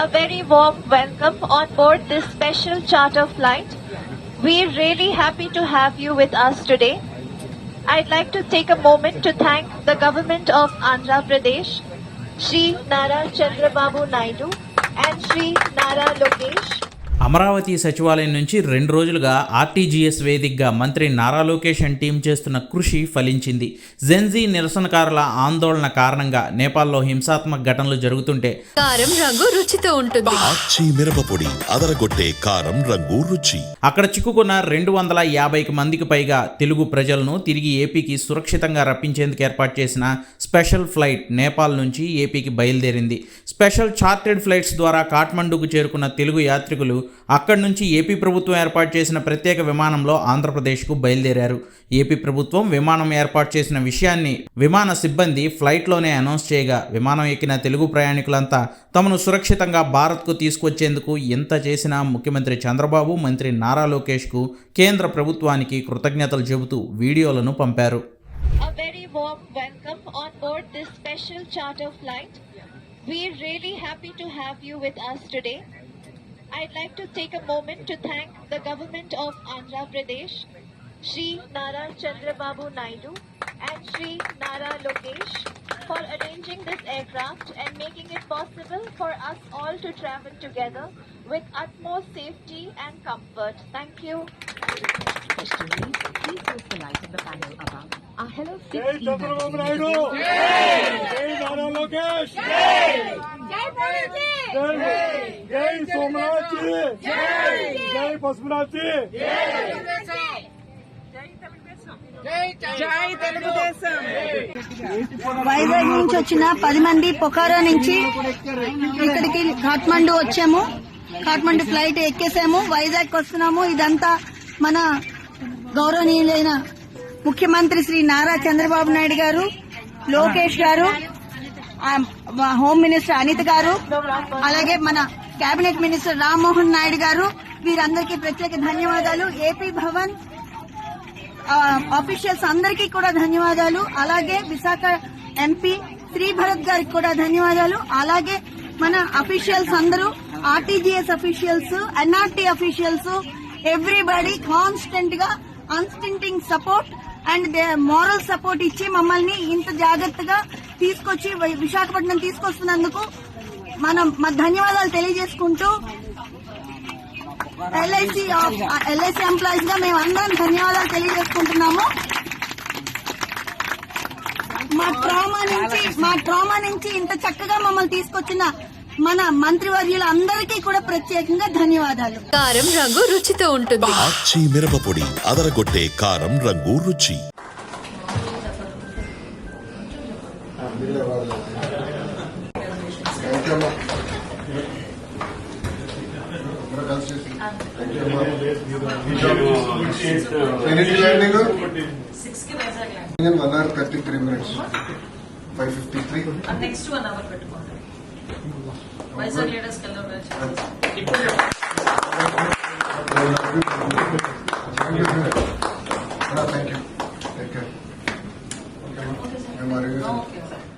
a very warm welcome on board this special charter flight. We're really happy to have you with us today. I'd like to take a moment to thank the government of Andhra Pradesh, Sri Nara Chandrababu Naidu and Sri Nara Lokesh Amaravati సచివాలయం నుంచి రెండు రోజులుగా RTGS వేదికగా మంత్రి Nara Lokesh and team చేస్తున్న కృషి ఫలించింది. Gen Z నిరసనకారుల ఆందోళన కారణంగా నేపాల్లో హింసాత్మక ఘటనలు జరుగుతుంటే కారం రంగు రుచితో ఉంటుంది. ఆచి మిరపపొడి అదరగొట్టే కారం రంగు రుచి. అక్కడ చిక్కుకున్న రెండు వందల యాభైకి మందికి పైగా తెలుగు ప్రజలను తిరిగి ఏపీకి సురక్షితంగా రప్పించేందుకు ఏర్పాటు చేసిన స్పెషల్ ఫ్లైట్ నేపాల్ నుంచి ఏపీకి బయలుదేరింది. స్పెషల్ చార్టెడ్ ఫ్లైట్స్ ద్వారా కాఠ్మండూకు చేరుకున్న తెలుగు యాత్రికులు అక్కడి నుంచి ఏపీ ప్రభుత్వం ఏర్పాటు చేసిన ప్రత్యేక విమానంలో ఆంధ్రప్రదేశ్కు బయలుదేరారు. ఏపీ ప్రభుత్వం విమానం ఏర్పాటు చేసిన విషయాన్ని విమాన సిబ్బంది ఫ్లైట్లోనే అనౌన్స్ చేయగా విమానం ఎక్కిన తెలుగు ప్రయాణికులంతా తమను సురక్షితంగా భారత్కు తీసుకొచ్చేందుకు ఎంత చేసినా ముఖ్యమంత్రి చంద్రబాబు మంత్రి నారా లోకేష్కు కేంద్ర ప్రభుత్వానికి కృతజ్ఞతలు చెబుతూ వీడియోలను పంపారు. Welcome on board this special charter flight. We're really happy to have you with us today. I'd like to take a moment to thank the government of Andhra Pradesh, Sri Nara Chandrababu Naidu and Sri Nara Lokesh for arranging this aircraft and making it possible for us all to travel together with utmost safety and comfort. Thank you. Questioning, please use the light in the panel above. Our Hello 6 జై email Chandrababu is Naidu available. జై నారా లోకేష్ జై జై సోమనాథ్ జై పశుపనాథ్ వైజాగ్ నుంచి వచ్చిన పది మంది పొఖారా నుంచి ఇక్కడికి కాఠ్మండు వచ్చాము కాఠ్మండు ఫ్లైట్ ఎక్కేసాము వైజాగ్ వస్తున్నాము. ఇదంతా మన గౌరవనీయులైన ముఖ్యమంత్రి శ్రీ నారా చంద్రబాబు నాయుడు గారు లోకేష్ గారు హోమ్ మినిస్టర్ అనిత్ గారు అలాగే మన కేబినెట్ మినిస్టర్ రామ్మోహన్ నాయుడు గారు వీరందరికీ ప్రత్యేక ధన్యవాదాలు. ఏపీ భవన్ అఫీషియల్స్ అందరికీ కూడా ధన్యవాదాలు. అలాగే విశాఖ ఎంపీ శ్రీ భరత్ గారికి కూడా ధన్యవాదాలు. అలాగే మన అఫీషియల్స్ అందరూ RTGS officials NRT officials everybody కాన్స్టెంట్గా unstinting support and moral support ఇచ్చి మమ్మల్ని ఇంత జాగ్రత్తగా తీసుకొచ్చి విశాఖపట్నం తీసుకొస్తున్నందుకు మనం మా ధన్యవాదాలు తెలియజేసుకుంటూ ఎల్ఐసి ఎల్ఐసి ఎంప్లాయీస్గా మేము అందరం ధన్యవాదాలు తెలియజేసుకుంటున్నాము. మా ట్రామా నుంచి మా ట్రామా నుంచి ఇంత చక్కగా మమ్మల్ని తీసుకొచ్చిన మన మంత్రివర్యుల అందరికీ కూడా ప్రత్యేకంగా ధన్యవాదాలు. కారం రంగు రుచితో ఉంటుంది. ఆచి మిరపపొడి అదరగొట్టే కారం రంగు రుచి. Five fifty three. Next one hour పెట్టుకోండి. Mysore leaders collaboration. Thank you. Take care. Okay, ma'am. Okay, sir.